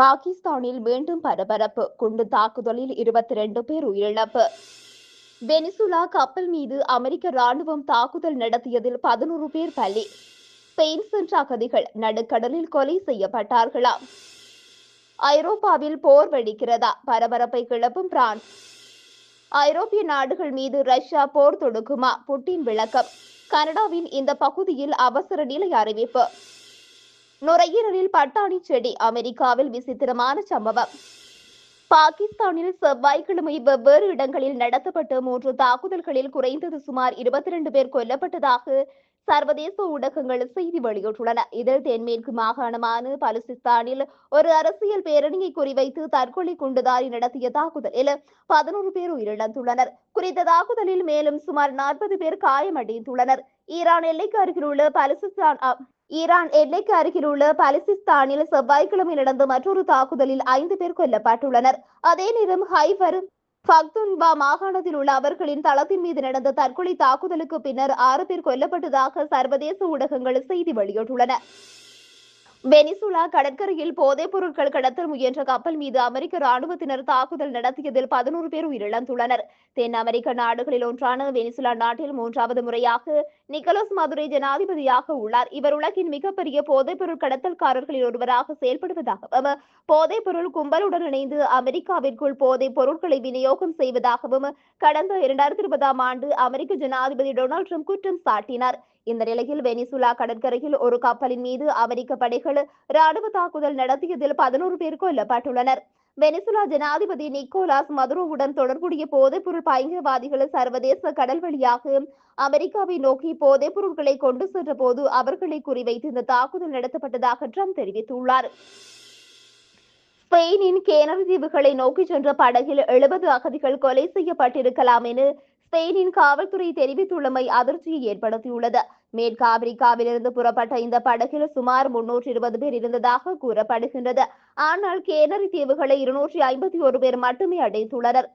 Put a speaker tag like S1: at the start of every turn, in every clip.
S1: பாகிஸ்தானில் மீண்டும் பரபரப்பு குண்டு தாக்குதலில் இருபத்தி ரெண்டு பேர் உயிரிழப்பு. வெனிசுலா கப்பல் மீது அமெரிக்க ராணுவம் தாக்குதல் நடத்தியதில் பதினோரு பேர் பலி. ஸ்பெயின் சென்ற அகதிகள் நடுக்கடலில் கொலை செய்யப்பட்டார்களாம் ஐரோப்பாவில் போர் வெடிக்கிறதா? பரபரப்பை கிளப்பும் பிரான்ஸ். ஐரோப்பிய நாடுகள் மீது ரஷ்யா போர் தொடுக்குமா? புட்டின் விளக்கம். கனடாவின் இந்த பகுதியில் அவசர நிலை அறிவிப்பு. நுரையீரலில் பட்டாணி செடி அமெரிக்காவில் விசித்திரமான சம்பவம். பாகிஸ்தானில் செவ்வாய்க்கிழமை வெவ்வேறு இடங்களில் நடத்தப்பட்ட மூன்று தாக்குதல்களில் குறைந்தது சுமார் இருபத்தி ரெண்டு பேர் கொல்லப்பட்டதாக சர்வதேச ஊடகங்கள் செய்தி வெளியிட்டுள்ளன. இதில் தென்மேற்கு மாகாணமான பலுசிஸ்தானில் ஒரு அரசியல் பேரணியை குறிவைத்து தற்கொலை குண்டுதாரி நடத்திய தாக்குதலில் பதினோரு பேர் உயிரிழந்துள்ளனர். குறித்த தாக்குதலில் மேலும் சுமார் நாற்பது பேர் காயமடைந்துள்ளனர். ஈரான் எல்லைக்கு அருகிலுள்ள பலுசிஸ்தான் ஈரான் எல்லைக்கு அருகில் உள்ள பலசிஸ்தானில் செவ்வாய்க்கிழமை நடந்த மற்றொரு தாக்குதலில் ஐந்து பேர் கொல்லப்பட்டுள்ளனர். அதே நேரம் ஹைபர் பக்துன்பா மாகாணத்தில் உள்ள அவர்களின் தளத்தின் மீது நடந்த தற்கொலை தாக்குதலுக்கு பின்னர் ஆறு பேர் கொல்லப்பட்டதாக சர்வதேச ஊடகங்கள் செய்தி வெளியிட்டுள்ளன. வெனிசுலா கடற்கரையில் போதைப் பொருட்கள் கடத்தல் முயன்ற கப்பல் மீது அமெரிக்க ராணுவத்தினர் தாக்குதல் நடத்தியதில் பதினோரு பேர் உயிரிழந்துள்ளனர். தென் அமெரிக்க நாடுகளில் ஒன்றான வெனிசுலா நாட்டில் மூன்றாவது முறையாக நிக்கலஸ் மதுரை ஜனாதிபதியாக உள்ளார். இவர் உலகின் மிகப்பெரிய போதைப் பொருள் கடத்தல்காரர்களில் ஒருவராக செயல்படுவதாகவும் போதைப் பொருள் கும்பலுடன் இணைந்து அமெரிக்காவிற்குள் போதைப் பொருட்களை விநியோகம் செய்வதாகவும் கடந்த இரண்டாயிரத்தி இருபதாம் ஆண்டு அமெரிக்க ஜனாதிபதி டொனால்ட் ட்ரம்ப் குற்றம் சாட்டினார். இந்த நிலையில் வெனிசுலா கடற்கரையில் ஒரு கப்பலின் மீது அமெரிக்க படைகள் ராணுவ தாக்குதல் நடத்தியதில் பதினோரு பேர் கொல்லப்பட்டுள்ளனர். வெனிசுலா ஜனாதிபதி நிக்கோலாஸ் மதுரோவுடன் தொடர்புடைய போதைப்பொருள் பயங்கரவாதிகள் சர்வதேச கடல் வழியாக அமெரிக்காவை நோக்கி போதைப் பொருட்களை கொண்டு சென்ற போது அவர்களை குறிவைத்து இந்த தாக்குதல் நடத்தப்பட்டதாக ட்ரம்ப் தெரிவித்துள்ளார். ஸ்பெயினின் கேனரி தீவுகளை நோக்கி சென்ற படகில் எழுபது அகதிகள் கொலை செய்யப்பட்டிருக்கலாம் என ஸ்பெயினின் காவல்துறை தெரிவித்துள்ளமை அதிர்ச்சியை ஏற்படுத்தியுள்ளது. மேற்கு ஆப்பிரிக்காவிலிருந்து புறப்பட்ட இந்த படகில் சுமார் முன்னூற்றி இருபது பேர் இருந்ததாக கூறப்படுகின்றது. ஆனால் கேனரி தீவுகளை இருநூற்றி ஐம்பத்தி ஒரு பேர் மட்டுமே அடைந்துள்ளனர்.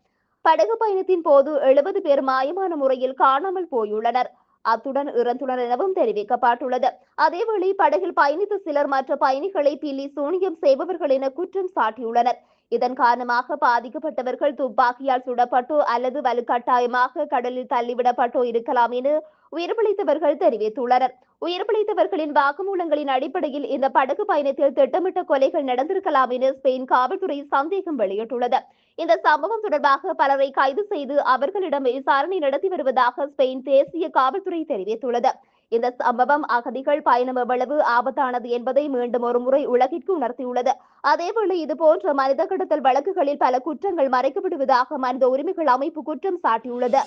S1: படகு பயணத்தின் போது எழுபது பேர் மாயமான முறையில் காணாமல் போயுள்ளனர். அத்துடன் இறந்துள்ளனர் எனவும் தெரிவிக்கப்பட்டுள்ளது. அதேவேளை படகில் பயணித்த சிலர் மற்ற பயணிகளை பில்லி சூனியம் செய்பவர்கள் என குற்றம் சாட்டியுள்ளனர். இதன் காரணமாக பாதிக்கப்பட்டவர்கள் துப்பாக்கியால் சுடப்பட்டோ அல்லது வலுக்கட்டாயமாக கடலில் தள்ளிவிடப்பட்டோ இருக்கலாம் என உயிர் பிழைத்தவர்கள் தெரிவித்துள்ளனர். உயிர் பிழைத்தவர்களின் வாக்குமூலங்களின் அடிப்படையில் இந்த படகு பயணத்தில் திட்டமிட்ட கொலைகள் நடந்திருக்கலாம் என ஸ்பெயின் காவல்துறை சந்தேகம் வெளியிட்டுள்ளது. இந்த சம்பவம் தொடர்பாக பலரை கைது செய்து அவர்களிடம் விசாரணை நடத்தி வருவதாக ஸ்பெயின் தேசிய காவல்துறை தெரிவித்துள்ளது. இந்த சம்பவம் அகதிகள் பயணம் எவ்வளவு ஆபத்தானது என்பதை மீண்டும் ஒருமுறை உலகிற்கு உணர்த்தியுள்ளது. அதேவேளை இதுபோன்ற மனித கடத்தல் வழக்குகளில் பல குற்றங்கள் மறைக்கப்படுவதாக மனித உரிமைகள் அமைப்பு குற்றம் சாட்டியுள்ளது.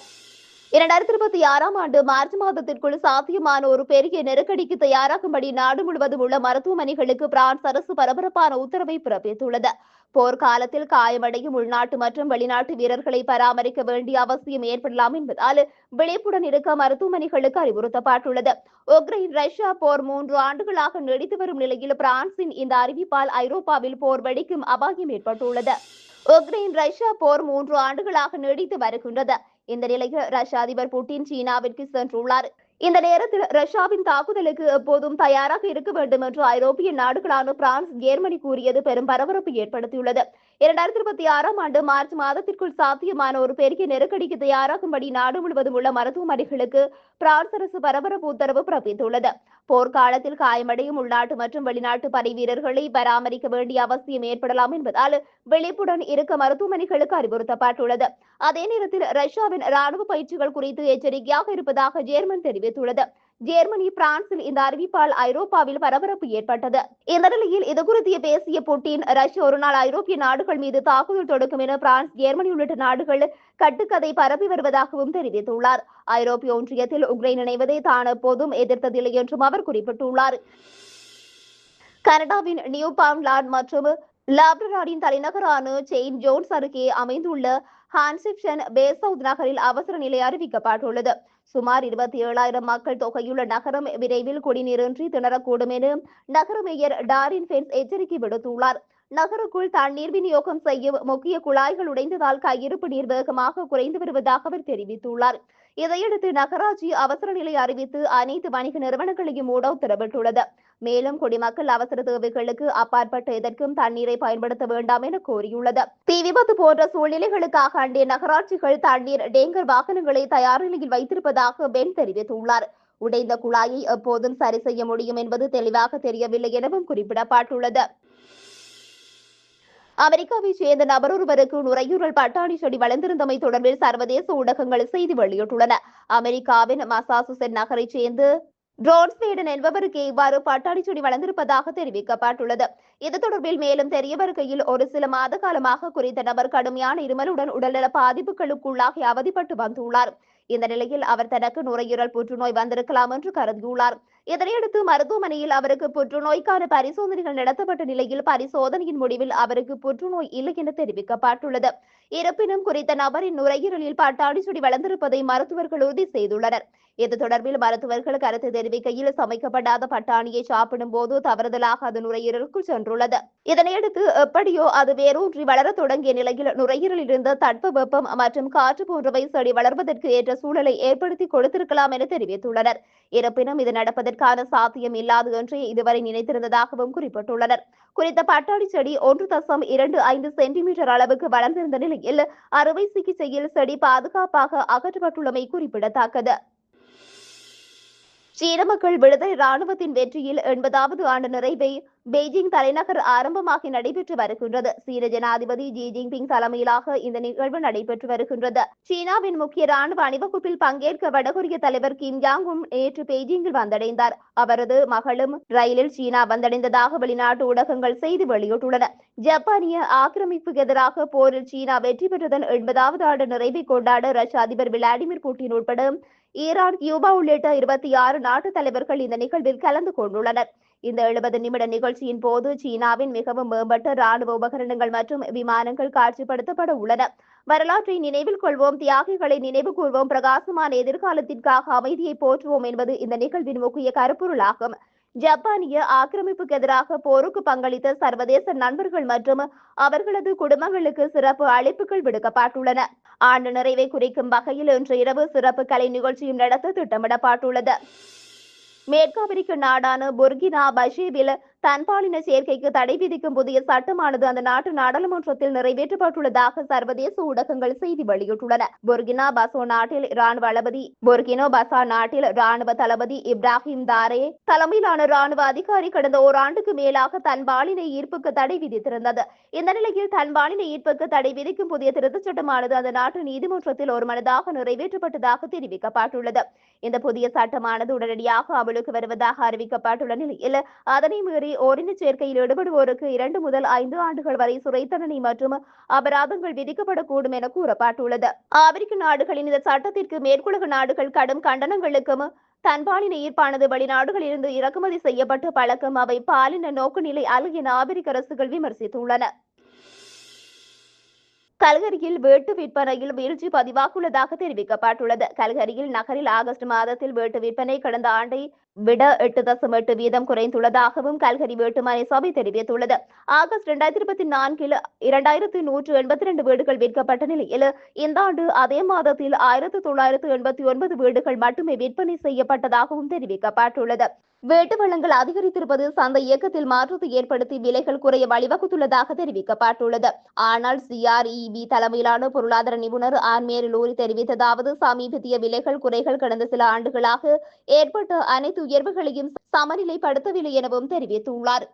S1: இரண்டாயிரத்தி இருபத்தி ஆறாம் ஆண்டு மார்ச் மாதத்திற்குள் சாத்தியமான ஒரு பெரிய நெருக்கடிக்கு தயாராகும்படி நாடு முழுவதும் உள்ள மருத்துவமனைகளுக்கு பிரான்ஸ் அரசு பரபரப்பான உத்தரவை பிறப்பித்துள்ளது. போர்க்காலத்தில் காயமடையும் உள்நாட்டு மற்றும் வெளிநாட்டு வீரர்களை பராமரிக்க வேண்டிய அவசியம் ஏற்படலாம் என்பதால் விழிப்புடன் இருக்க மருத்துவமனைகளுக்கு அறிவுறுத்தப்பட்டுள்ளது. உக்ரைன் ரஷ்யா போர் மூன்று ஆண்டுகளாக நீடித்து வரும் நிலையில் பிரான்சின் இந்த அறிவிப்பால் ஐரோப்பாவில் போர் வெடிக்கும் அபாயம் ஏற்பட்டுள்ளது. உக்ரைன் ரஷ்யா போர் மூன்று ஆண்டுகளாக நீடித்து வருகின்றது. இந்த நிலையில் ரஷ்ய அதிபர் புட்டின் சீனாவிற்கு சென்றுள்ளார். இந்த நேரத்தில் ரஷ்யாவின் தாக்குதலுக்கு எப்போதும் தயாராக இருக்க வேண்டும் என்று ஐரோப்பிய நாடுகளான பிரான்ஸ் ஜெர்மனி கூறியது பெரும் பரபரப்பு ஏற்படுத்தியுள்ளது. இரண்டாயிரத்தி இருபத்தி ஆறாம் ஆண்டு மார்ச் மாதத்திற்குள் சாத்தியமான ஒரு பெரிய நெருக்கடிக்கு தயாராகும்படி நாடு முழுவதும் உள்ள மருத்துவமனைகளுக்கு பிரான்ஸ் அரசு பரபரப்பு உத்தரவு பிறப்பித்துள்ளது. போர்க்காலத்தில் காயமடையும் உள்நாட்டு மற்றும் வெளிநாட்டு படை வீரர்களை பராமரிக்க வேண்டிய அவசியம் ஏற்படலாம் என்பதால் விழிப்புடன் இருக்க மருத்துவமனைகளுக்கு அறிவுறுத்தப்பட்டுள்ளது. அதே நேரத்தில் ரஷ்யாவின் ராணுவ பயிற்சிகள் குறித்து எச்சரிக்கையாக இருப்பதாக ஜேர்மன் தெரிவித்துள்ளது. ஜெர்மனி பிரான்சில் இந்த அறிவிப்பால் ஐரோப்பாவில் பரபரப்பு ஏற்பட்டது. இந்த நிலையில் இது குறித்து பேசிய புட்டின் ரஷ்யா ஒரு நாள் ஐரோப்பிய நாடுகள் மீது தாக்குதல் தொடுக்கும் என பிரான்ஸ் ஜெர்மனி உள்ளிட்ட நாடுகள் கட்டுக்கதை பரப்பி வருவதாகவும் தெரிவித்துள்ளார். ஐரோப்பிய ஒன்றியத்தில் உக்ரைன் இணைவதை தான் எப்போதும் எதிர்த்ததில்லை என்றும் அவர் குறிப்பிட்டுள்ளார். கனடாவின் நியூ பாம்லாண்ட் மற்றும் லாப்ரடாரின் தலைநகரான செயின்ட் ஜோன்ஸ் அருகே அமைந்துள்ள ஹான்சிப்ஷன் பேசவுத் நகரில் அவசர நிலை அறிவிக்கப்பட்டுள்ளது. சுமார் இருபத்தி ஏழாயிரம் மக்கள் தொகையுள்ள நகரம் விரைவில் குடிநீரின்றி திணறக்கூடும் என நகர மேயர் டாரின் பென்ஸ் எச்சரிக்கை விடுத்துள்ளார். நகருக்குள் தண்ணீர் விநியோகம் செய்யும் முக்கிய குழாய்கள் உடைந்ததால் கையிருப்பு நீர் வேகமாக குறைந்து வருவதாக அவர் தெரிவித்துள்ளார். இதையடுத்து நகராட்சி அவசர நிலை அறிவித்து அனைத்து வணிக நிறுவனங்களையும் மூட உத்தரவிட்டுள்ளது. மேலும் குடிமக்கள் அவசர தேவைகளுக்கு அப்பாற்பட்ட எதற்கும் தண்ணீரை பயன்படுத்த வேண்டாம் என கோரியுள்ளது. தீ விபத்து போன்ற சூழ்நிலைகளுக்காக அண்டிய நகராட்சிகள் தண்ணீர் டேங்கர் வாகனங்களை தயார் நிலையில் வைத்திருப்பதாக பென் தெரிவித்துள்ளார். உடைந்த குழாயை எப்போதும் சரி செய்ய முடியும் என்பது தெளிவாக தெரியவில்லை எனவும் குறிப்பிடப்பட்டுள்ளது. அமெரிக்காவை சேர்ந்த நபர் ஒருவருக்கு நுரையீரல் பட்டாணி செடி வளர்ந்திருந்தமை தொடர்பில் சர்வதேச ஊடகங்கள் செய்தி வெளியிட்டுள்ளன. அமெரிக்காவின் மசாசுசெட் நகரைச் சேர்ந்து ட்ரோன்ஸ்வேடன் என்பவருக்கு இவ்வாறு பட்டாணி செடி வளர்ந்திருப்பதாக தெரிவிக்கப்பட்டுள்ளது. இது தொடர்பில் மேலும் தெரிய வருகையில் ஒரு சில மாத காலமாக குறித்த நபர் கடுமையான இருமலுடன் உடல்நல பாதிப்புகளுக்குள்ளாகி அவதிப்பட்டு வந்துள்ளார். இந்த நிலையில் அவர் தனக்கு நுரையீரல் புற்றுநோய் வந்திருக்கலாம் என்று கருதியுள்ளார். இதனையடுத்து மருத்துவமனையில் அவருக்கு புற்றுநோய்க்கான பரிசோதனைகள் நடத்தப்பட்ட நிலையில் பரிசோதனையின் முடிவில் அவருக்கு புற்றுநோய் இல்லை என தெரிவிக்கப்பட்டுள்ளது. இருப்பினும் குறித்த நபரின் நுரையீரலில் பட்டாணி செடி வளர்ந்திருப்பதை மருத்துவர்கள் உறுதி செய்துள்ளனர். இது தொடர்பில் மருத்துவர்கள் கருத்து தெரிவிக்கையில் சமைக்கப்படாத பட்டாணியை சாப்பிடும் போது தவறுதலாக அது நுரையீரலுக்குள் சென்றுள்ளது. இதனையடுத்து எப்படியோ அது வேரூன்றி வளரத் தொடங்கிய நிலையில் நுரையீரலில் இருந்த தட்ப வெப்பம் மற்றும் காற்று போன்றவை செடி வளர்வதற்கு ஏற்ற சூழலை ஏற்படுத்தி கொடுத்திருக்கலாம் என தெரிவித்துள்ளனர். இருப்பினும் இது நடப்பதற்கான சாத்தியம் இல்லாது என்றே இதுவரை நினைத்திருந்ததாகவும் குறிப்பிட்டுள்ளனர். குறித்த பட்டாணி செடி ஒன்று தசம் இரண்டு ஐந்து சென்டிமீட்டர் அளவுக்கு வளர்ந்திருந்த நிலையில் அறுவை சிகிச்சையில் செடி பாதுகாப்பாக அகற்றப்பட்டுள்ளமை குறிப்பிடத்தக்கது. சீன மக்கள் விடுதலை ராணுவத்தின் வெற்றியில் எண்பதாவது ஆண்டு நிறைவை பெய்ஜிங் தலைநகர் ஆரம்பமாகி நடைபெற்று வருகின்றது. சீன ஜனாதிபதி ஜி ஜின்பிங் தலைமையிலாக இந்த நிகழ்வு நடைபெற்று வருகின்றது. சீனாவின் முக்கிய ராணுவ அணிவகுப்பில் பங்கேற்க வடகொரிய தலைவர் கிம் ஜாங் நேற்று பெய்ஜிங்கில் வந்தடைந்தார். அவரது மகளும் ரயிலில் சீனா வந்தடைந்ததாக வெளிநாட்டு ஊடகங்கள் செய்தி வெளியிட்டுள்ளன. ஜப்பானிய ஆக்கிரமிப்புக்கு எதிராக போரில் சீனா வெற்றி பெற்றதன் எண்பதாவது ஆண்டு நிறைவை கொண்டாட ரஷ்ய அதிபர் விளாடிமிர் புட்டின் உட்பட ஈரான் கியூபா உள்ளிட்ட இருபத்தி ஆறு நாட்டு தலைவர்கள் இந்த நிகழ்வில் கலந்து கொண்டுள்ளனர். இந்த எழுபது நிமிட நிகழ்ச்சியின் போது சீனாவின் மிகவும் மேம்பட்ட ராணுவ உபகரணங்கள் மற்றும் விமானங்கள் காட்சிப்படுத்தப்பட உள்ளன. வரலாற்றை நினைவில் கொள்வோம் தியாகிகளை நினைவு கூர்வோம் பிரகாசமான எதிர்காலத்திற்காக அமைதியை போற்றுவோம் என்பது இந்த நிகழ்வின் முக்கிய கருப்பொருளாகும். ஜப்பானிய ஆக்கிரமிப்புக்கு எதிராக போருக்கு பங்களித்த சர்வதேச நண்பர்கள் மற்றும் அவர்களது குடும்பங்களுக்கு சிறப்பு அழைப்புகள் விடுக்கப்பட்டுள்ளன. ஆண்டு நிறைவை குறிக்கும் வகையில் இன்று இரவு சிறப்பு கலை நிகழ்ச்சியும் நடத்த திட்டமிடப்பட்டுள்ளது. மேற்காப்பிரிக்க நாடான புர்கினா பஷேவில் தன்பாலின சேர்க்கைக்கு தடை விதிக்கும் புதிய சட்டமானது அந்த நாட்டு நாடாளுமன்றத்தில் நிறைவேற்றப்பட்டுள்ளதாக சர்வதேச ஊடகங்கள் செய்தி வெளியிட்டுள்ளன. பொர்கினா பசோ நாட்டில் ராணுவ தளபதி பொர்கினோ பசா நாட்டில் ராணுவ தளபதி இப்ராஹிம் தாரே தலைமையிலான ராணுவ அதிகாரி கடந்த ஓராண்டுக்கு மேலாக தன்பாலின ஈர்ப்புக்கு தடை விதித்திருந்தது. இந்த நிலையில் தன்பாலின ஈர்ப்புக்கு தடை விதிக்கும் புதிய திருத்தச் சட்டமானது அந்த நாட்டு நீதிமன்றத்தில் ஒருமனதாக நிறைவேற்றப்பட்டதாக தெரிவிக்கப்பட்டுள்ளது. இந்த புதிய சட்டமானது உடனடியாக அமலுக்கு வருவதாக அறிவிக்கப்பட்டுள்ள நிலையில் அதனை மீறி ஓரின சேர்க்கையில் ஈடுபடுவோருக்கு இரண்டு முதல் ஐந்து ஆண்டுகள் வரை சிறை தண்டனை மற்றும் அபராதங்கள் விதிக்கப்படக்கூடும் என கூறப்பட்டுள்ளது. ஆப்பிரிக்க நாடுகளின் இந்த சட்டத்திற்கு மேற்குலக நாடுகள் கடும் கண்டனங்களுக்கும் தன்பாலின ஈர்ப்பானது வெளிநாடுகளிலிருந்து இறக்குமதி செய்யப்பட்டு பழக்கம் அவை பாலின நோக்குநிலை அல்ல என ஆப்பிரிக்க அரசுகள் விமர்சித்துள்ளன. கல்கரியில் வீட்டு விற்பனையில் வீழ்ச்சி பதிவாகியுள்ளதாக தெரிவிக்கப்பட்டுள்ளது. கல்கரியில் நகரில் ஆகஸ்ட் மாதத்தில் வீட்டு விற்பனை கடந்த ஆண்டை விட எட்டு தசம் எட்டு வீதம் குறைந்துள்ளதாகவும் கல்கரி வேட்டுமனை சபை தெரிவித்துள்ளது. ஆகஸ்ட் இரண்டாயிரத்தி இருபத்தி நான்கில் இரண்டாயிரத்தி நூற்று எண்பத்தி ரெண்டு வீடுகள் விற்கப்பட்ட நிலையில் இந்த ஆண்டு அதே மாதத்தில் ஆயிரத்தி தொள்ளாயிரத்து எண்பத்தி ஒன்பது வீடுகள் மட்டுமே விற்பனை செய்யப்பட்டதாகவும் தெரிவிக்கப்பட்டுள்ளது. வீட்டு வளங்கள் அதிகரித்திருப்பது சந்தை இயக்கத்தில் மாற்றத்தை ஏற்படுத்தி விலைகள் குறைய வழிவகுத்துள்ளதாக தெரிவிக்கப்பட்டுள்ளது. ஆனால் சிஆர்இபி தலைமையிலான பொருளாதார நிபுணர் ஆன்மேரி லூரி தெரிவித்ததாவது சமீபத்திய விலைகள் குறைகள் கடந்த சில ஆண்டுகளாக ஏற்பட்ட அனைத்து உயர்வுகளையும் சமநிலைப்படுத்தவில்லை எனவும் தெரிவித்துள்ளார்.